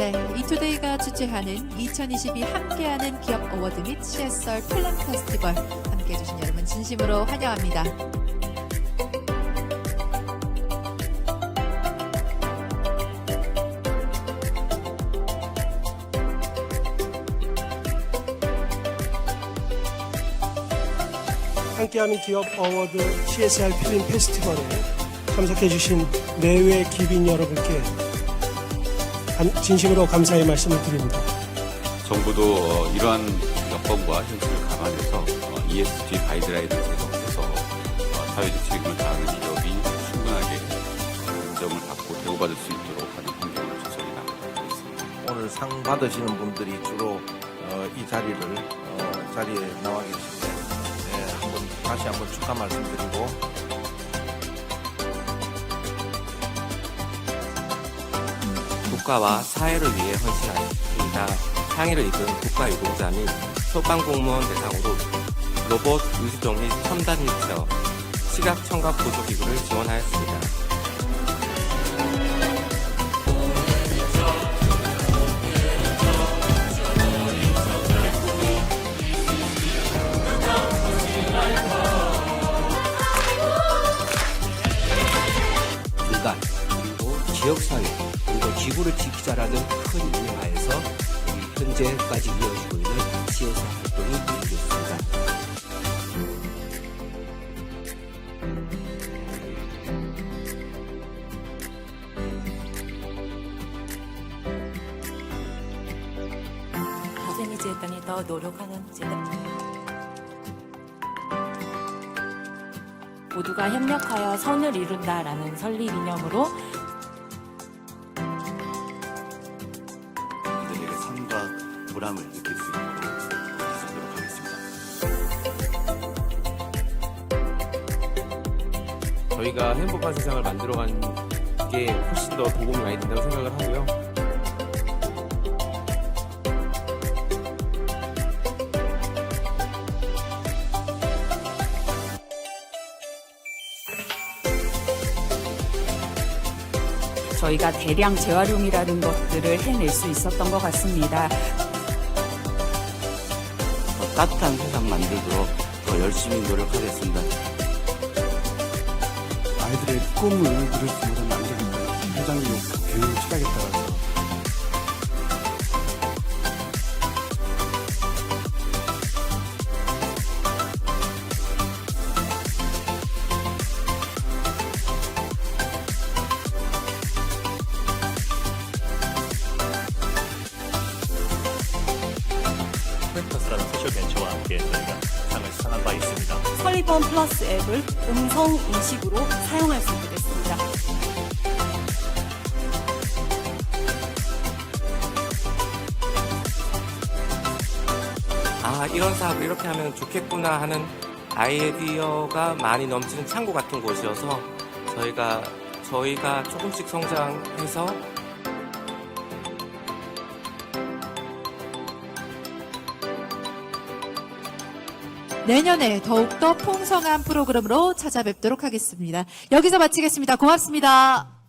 네, 이투데이가 주최하는 2022 함께하는 기업 어워드 및 CSR 플랜 페스티벌 함께해 주신 여러분 진심으로 환영합니다. 함께하는 기업 어워드 CSR 필름 페스티벌에 참석해 주신 내외 기빈 여러분께 감- 진심으로 감사의 말씀을 드립니다. 정부도 어, 이러한 여건과 현실을 감안해서 어, ESG 가이드라인을 제정해서 어, 사회적 책임을 다하는 기업이 충분하게 어, 인정을 받고 대우받을 수 있도록 하는 환경을 조성해 나가고 있습니다. 오늘 상 받으시는 분들이 주로 어, 이 자리를 어, 자리에 나와 계신데 네, 한번 다시 한번 축하 말씀드리고 국가와 사회를 위해 헌신하였습니다. 상의를 입은 국가유공자 및 소방공무원 대상으로 로봇 유수종 및 첨단 휠체어, 시각 청각 보조기구를 지원하였습니다. 지역사회 지구를 지키자라는 큰 의미하에서 우리 현재까지 이어지고 있는 CSR 활동이 이루어졌습니다. 가슴이지 했더니 더 노력하는지 모두가 협력하여 선을 이룬다라는 설립 이념으로 보람을 느낄 수 있도록 노력하도록 하겠습니다. 저희가 행복한 세상을 만들어가는 게 훨씬 더 도움이 많이 된다고 생각을 하고요. 저희가 대량 재활용이라는 것들을 해낼 수 있었던 것 같습니다. 더 따뜻한 세상 만들도록 더 열심히 노력하겠습니다. 아이들의 꿈을 이룰 수안 되겠다. 회장님 교육을 해서 소셜벤처와 함께 저희가 상을 수상한 바 있습니다. 설리번 플러스 앱을 음성 인식으로 사용할 수 있게 됐습니다. 아, 이런 사업을 이렇게 하면 좋겠구나 하는 아이디어가 많이 넘치는 창고 같은 곳이어서 저희가 저희가 조금씩 성장해서 내년에 더욱더 풍성한 프로그램으로 찾아뵙도록 하겠습니다. 여기서 마치겠습니다. 고맙습니다.